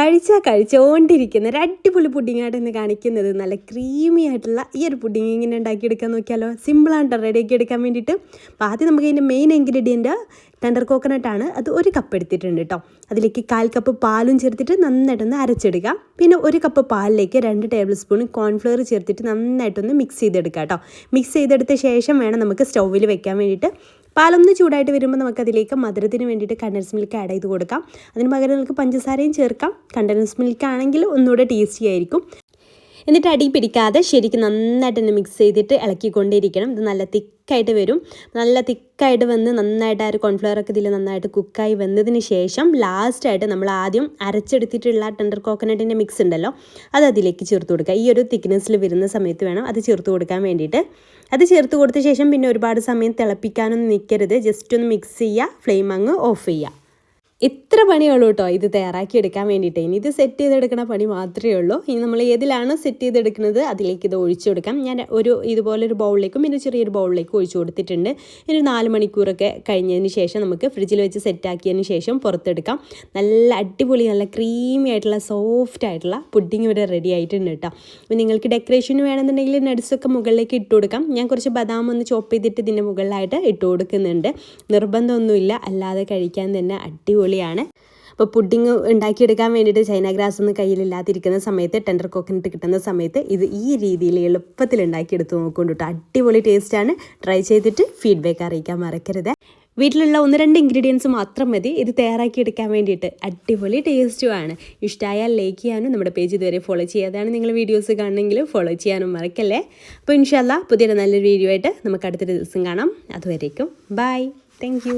കഴിച്ചാൽ കഴിച്ചുകൊണ്ടിരിക്കുന്ന ഒരു അടിപൊളി പുഡിങ്ങായിട്ട് ഇന്ന് കാണിക്കുന്നത് നല്ല ക്രീമി ആയിട്ടുള്ള ഈ ഒരു പുഡിങ് ഇങ്ങനെ ഉണ്ടാക്കിയെടുക്കാൻ നോക്കിയാലോ. സിമ്പിളാണ് റെഡിയാക്കി എടുക്കാൻ വേണ്ടിയിട്ട്. അപ്പോൾ ആദ്യം നമുക്ക് ഇതിന്റെ മെയിൻ ഇൻഗ്രീഡിയന്റ് ടെൻഡർ കോക്കനട്ടാണ് അത് ഒരു കപ്പ് എടുത്തിട്ടുണ്ട് കേട്ടോ അതിലേക്ക് കാൽ കപ്പ് പാലും ചേർത്തിട്ട് നന്നായിട്ടൊന്ന് അരച്ചെടുക്കുക പിന്നെ ഒരു കപ്പ് പാലിലേക്ക് രണ്ട് ടേബിൾ സ്പൂൺ കോൺഫ്ലവർ ചേർത്തിട്ട് നന്നായിട്ടൊന്ന് മിക്സ് ചെയ്തെടുക്കുക കേട്ടോ മിക്സ് ചെയ്തെടുത്ത ശേഷം വേണം നമുക്ക് സ്റ്റൗവിൽ വെക്കാൻ വേണ്ടിയിട്ട്. പാലൊന്ന് ചൂടായിട്ട് വരുമ്പോൾ നമുക്ക് അതിലേക്ക് മധുരത്തിന് വേണ്ടിയിട്ട് കണ്ടൻസ് മിൽക്ക് ആഡ് ചെയ്ത് കൊടുക്കാം. അതിന് പകരം നമുക്ക് പഞ്ചസാരയും ചേർക്കാം. കണ്ടൻസ് മിൽക്ക് ആണെങ്കിൽ ഒന്നുകൂടെ ടേസ്റ്റി ആയിരിക്കും. എന്നിട്ട് അടി പിടിക്കാതെ ശരിക്കും നന്നായിട്ട് തന്നെ മിക്സ് ചെയ്തിട്ട് ഇളക്കിക്കൊണ്ടേയിരിക്കണം ഇത് നല്ല തിക്കായിട്ട് വരും. നല്ല തിക്കായിട്ട് വന്ന് നന്നായിട്ട് ആ ഒരു കോൺഫ്ലവർ ഒക്കെ ഇതിൽ നന്നായിട്ട് കുക്കായി വന്നതിന് ശേഷം ലാസ്റ്റായിട്ട് നമ്മൾ ആദ്യം അരച്ചെടുത്തിട്ടുള്ള ടെൻഡർ കോക്കനട്ടിന്റെ മിക്സ് ഉണ്ടല്ലോ അത് അതിലേക്ക് ചേർത്ത് കൊടുക്കുക. ഈ ഒരു തിക്നെസ്സിൽ വരുന്ന സമയത്ത് വേണം അത് ചേർത്ത് കൊടുക്കാൻ വേണ്ടിയിട്ട്. അത് ചേർത്ത് കൊടുത്ത ശേഷം പിന്നെ ഒരുപാട് സമയം തിളപ്പിക്കാനൊന്നും നിൽക്കരുത് ജസ്റ്റ് ഒന്ന് മിക്സ് ചെയ്യുക ഫ്ലെയിം അങ്ങ് ഓഫ് ചെയ്യുക. ഇത്ര പണിയുള്ളൂ കേട്ടോ ഇത് തയ്യാറാക്കി എടുക്കാൻ വേണ്ടിയിട്ട്. ഇനി ഇത് സെറ്റ് ചെയ്തെടുക്കുന്ന പണി മാത്രമേ ഉള്ളൂ. ഇനി നമ്മൾ ഏതിലാണ് സെറ്റ് ചെയ്തെടുക്കുന്നത് അതിലേക്ക് ഇത് ഒഴിച്ചു കൊടുക്കാം. ഞാൻ ഒരു ഇതുപോലൊരു ബൗളിലേക്കും പിന്നെ ചെറിയൊരു ബൗളിലേക്കും ഒഴിച്ചു കൊടുത്തിട്ടുണ്ട്. ഇനി ഒരു നാല് മണിക്കൂറൊക്കെ കഴിഞ്ഞതിന് ശേഷം നമുക്ക് ഫ്രിഡ്ജിൽ വെച്ച് സെറ്റാക്കിയതിന് ശേഷം പുറത്തെടുക്കാം. നല്ല അടിപൊളി നല്ല ക്രീമി ആയിട്ടുള്ള സോഫ്റ്റ് ആയിട്ടുള്ള പുഡിങ് ഇവിടെ റെഡി ആയിട്ടുണ്ട് കേട്ടോ അപ്പോൾ നിങ്ങൾക്ക് ഡെക്കറേഷന് വേണമെന്നുണ്ടെങ്കിൽ നട്സൊക്കെ മുകളിലേക്ക് ഇട്ട് കൊടുക്കാം. ഞാൻ കുറച്ച് ബദാം ഒന്ന് ചോപ്പ് ചെയ്തിട്ട് ഇതിന്റെ മുകളിലായിട്ട് ഇട്ട് കൊടുക്കുന്നുണ്ട്. നിർബന്ധമൊന്നുമില്ല. അല്ലാതെ കഴിക്കാൻ തന്നെ അടിപൊളിയാണ്. അപ്പോൾ പുഡിങ് ഉണ്ടാക്കിയെടുക്കാൻ വേണ്ടിയിട്ട് ചൈന ഗ്രാസ് ഒന്നും കയ്യിലില്ലാതിരിക്കുന്ന സമയത്ത് ടെൻഡർ കോക്കനട്ട് കിട്ടുന്ന സമയത്ത് ഇത് ഈ രീതിയിൽ എളുപ്പത്തിൽ ഉണ്ടാക്കിയെടുത്ത് നോക്കൊണ്ട് കേട്ടോ. അടിപൊളി ടേസ്റ്റാണ് ട്രൈ ചെയ്തിട്ട് ഫീഡ്ബാക്ക് അറിയിക്കാൻ മറക്കരുത്. വീട്ടിലുള്ള ഒന്ന് രണ്ട് ഇൻഗ്രീഡിയൻസ് മാത്രം മതി. ഇത് തയ്യാറാക്കിയെടുക്കാൻ വേണ്ടിയിട്ട് അടിപൊളി ടേസ്റ്റുമാണ് ഇഷ്ടമായാൽ ലൈക്ക് ചെയ്യാനും നമ്മുടെ പേജ് ഇതുവരെ ഫോളോ ചെയ്യാതാണ് നിങ്ങൾ വീഡിയോസ് കാണണമെങ്കിൽ ഫോളോ ചെയ്യാനും മറക്കല്ലേ? അപ്പോൾ ഇൻഷാല്ല പുതിയൊരു നല്ലൊരു വീഡിയോ ആയിട്ട് നമുക്ക് അടുത്തൊരു ദിവസം കാണാം. അതുവരേക്കും. Bye thank